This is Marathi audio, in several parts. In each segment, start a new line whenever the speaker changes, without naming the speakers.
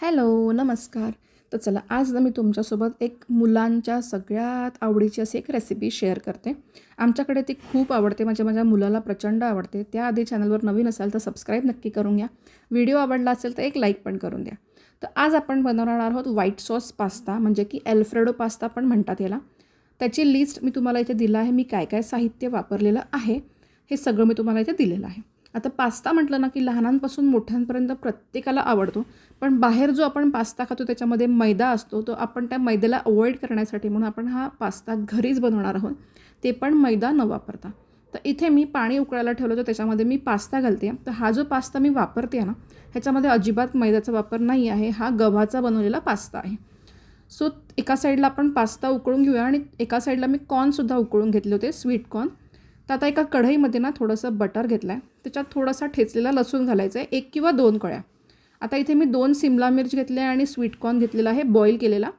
हॅलो नमस्कार. तर चला आज ना मी तुमच्यासोबत एक मुलांच्या सगळ्यात आवडीची अशी एक रेसिपी शेअर करते. आमच्याकडे ती खूप आवडते म्हणजे माझ्या मुलाला प्रचंड आवडते. त्याआधी चॅनलवर नवीन असाल तर सबस्क्राईब नक्की करून घ्या. व्हिडिओ आवडला असेल तर एक लाईक पण करून द्या. तर आज आपण बनवणार आहोत व्हाईट सॉस पास्ता म्हणजे की एल्फ्रेडो पास्ता पण म्हणतात याला. त्याची लिस्ट मी तुम्हाला इथे दिलं आहे. मी काय काय साहित्य वापरलेलं आहे हे सगळं मी तुम्हाला इथे दिलेलं आहे. आता पास्ता म्हटलं ना की लहानांपासून मोठ्यांपर्यंत प्रत्येकाला आवडतो. पण बाहेर जो आपण पास्ता खातो त्याच्यामध्ये मैदा असतो तो आपण त्या मैद्याला अवॉइड करण्यासाठी म्हणून आपण हा पास्ता घरीच बनवणार आहोत. ते पण मैदा न वापरता. तर इथे मी पाणी उकळायला ठेवलं होतं त्याच्यामध्ये मी पास्ता घालते. तर हा जो पास्ता मी वापरते ना ह्याच्यामध्ये अजिबात मैद्याचा वापर नाही आहे. हा गव्हाचा बनवलेला पास्ता आहे. सो एका साईडला आपण पास्ता उकळून घेऊया आणि एका साईडला मी कॉर्नसुद्धा उकळून घेतले होते स्वीट कॉर्न तर आता एका कढईमध्ये ना थोडंसं बटर घेतलं आहे त्याच्यात थोडासा ठेचलेला लसूण घालायचं आहे एक किंवा दोन कळ्या. आता इथे मी दोन सिमला मिर्च घेतले आणि स्वीट कॉर्न घेतलेला आहे बॉईल केलेला.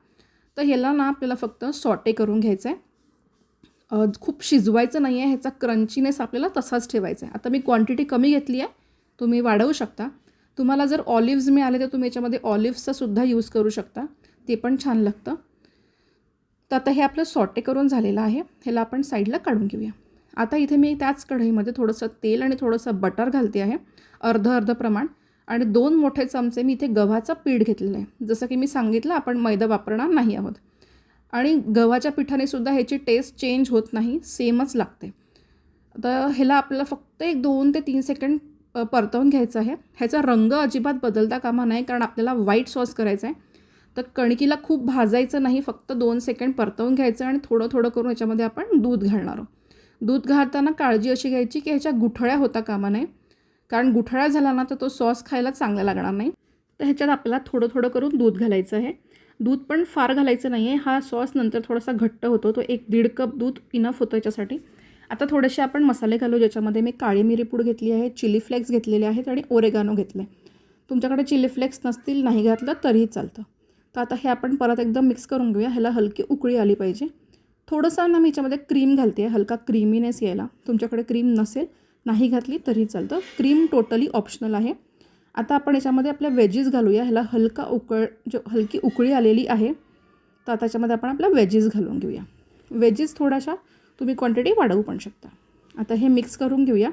तर ह्याला ना आपल्याला फक्त सॉटे करून घ्यायचं आहे खूप शिजवायचं नाही आहे ह्याचा क्रंचीनेस आपल्याला तसाच ठेवायचा आहे आता मी क्वांटिटी कमी घेतली आहे. तुम्ही वाढवू शकता. तुम्हाला जर ऑलिव्ज मिळाले तर तुम्ही याच्यामध्ये ऑलिव्हचा सुद्धा यूज करू शकता. ते पण छान लागतं. तर आता हे आपलं सॉटे करून झालेलं आहे. ह्याला आपण साईडला काढून घेऊया. आता इथे मी त्याच कढईमध्ये थोडंसं तेल आणि थोडंसं बटर घालते आहे. अर्ध अर्ध प्रमाण. आणि दोन मोठे चमचे मी इथे गव्हाचं पीठ घेतलेलं आहे. जसं की मी सांगितलं आपण मैदा वापरणार नाही आहोत. आणि गव्हाच्या पिठाने सुद्धा ह्याची टेस्ट चेंज होत नाही सेमच लागते. तर ह्याला आपल्याला फक्त एक दोन ते तीन सेकंड परतवून घ्यायचं आहे. ह्याचा रंग अजिबात बदलता कामा नाही कारण आपल्याला व्हाईट सॉस करायचा आहे तर कणकीला खूप भाजायचं नाही फक्त दोन सेकंड परतवून घ्यायचं आणि थोडं थोडं करून याच्यामध्ये आपण दूध घालणार आहोत. दूध घालताना काळजी अशी घ्यायची की ह्याच्या गुठळ्या होता कामा नये. कारण गुठळ्या झाला ना तर तो सॉस खायला चांगला लागणार नाही. तर ह्याच्यात आपल्याला थोडं थोडं करून दूध घालायचं आहे. दूध पण फार घालायचं नाही आहे हा सॉस नंतर थोडासा घट्ट होतो. तो एक दीड कप दूध इनफ होतं याच्यासाठी आता थोडेसे आपण मसाले घालू ज्याच्यामध्ये मी काळी मिरी पूड घेतली आहे चिली फ्लेक्स घेतलेले आहेत आणि ओरेगानो घेतले. तुमच्याकडे चिली फ्लेक्स नसतील नाही घातलं तरीही चालतं. तर आता हे आपण परत एकदम मिक्स करून घेऊया. ह्याला हलकी उकळी आली पाहिजे. थोडंसं ना मी याच्यामध्ये क्रीम घालते. आहे हलका क्रीमीनेस यायला. तुमच्याकडे क्रीम नसेल नाही घातली तरी चालतं. क्रीम टोटली ऑप्शनल आहे. आता आपण याच्यामध्ये आपल्या वेजीस घालूया. ह्याला हलका उकळ जो हलकी उकळी आलेली आहे तर आता याच्यामध्ये आपण आपल्या वेजीस घालून घेऊया. वेजीस थोड्याशा तुम्ही क्वांटिटी वाढवू पण शकता. आता हे मिक्स करून घेऊया.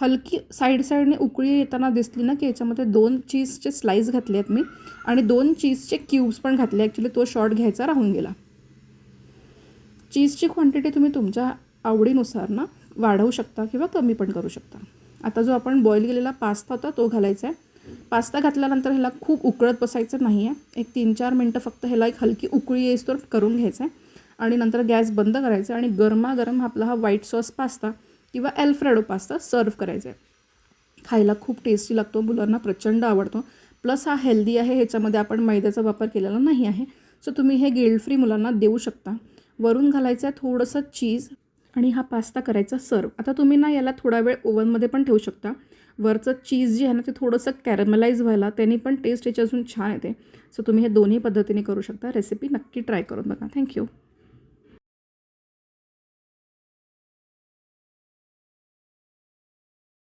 हलकी साईड साईडने उकळी येताना दिसली ना की याच्यामध्ये दोन चीजचे स्लाईस घातले आहेत मी. आणि दोन चीजचे क्यूब्स पण घातले. ॲक्च्युली तो शॉर्ट घ्यायचा राहून गेला. चीजची क्वांटिटी तुम्ही तुमच्या आवडीनुसार ना वाढवू शकता किंवा कमी पण करू शकता. आता जो आपण बॉईल केलेला पास्ता होता तो घालायचा आहे. पास्ता घातल्यानंतर ह्याला खूप उकळत बसायचं नाही आहे एक तीन चार मिनटं फक्त ह्याला एक हलकी उकळी येईस्तोर करून घ्यायचं आहे. आणि नंतर गॅस बंद करायचा आणि गरमागरम आपला हा व्हाईट सॉस पास्ता किंवा एल्फ्रेडो पास्ता सर्व करायचा आहे. खायला खूप टेस्टी लागतो मुलांना प्रचंड आवडतो. प्लस हा हेल्दी आहे ह्याच्यामध्ये आपण मैद्याचा वापर केलेला नाही आहे. सो तुम्ही हे गिल्ड फ्री मुलांना देऊ शकता. वरून घालायचा थोडंसं चीज आणि हा पास्ता करायचा सर्व. आता तुम्ही ना याला थोडा वेळ ओव्हनमध्ये पण ठेवू शकता. वरचं चीज जे आहे ना ते थोडंसं कॅरमलाइज व्हायला त्यांनी पण टेस्ट याची अजून छान येते. सो तुम्ही हे दोन्ही पद्धतीने करू शकता. रेसिपी नक्की ट्राय करून बघा. थँक्यू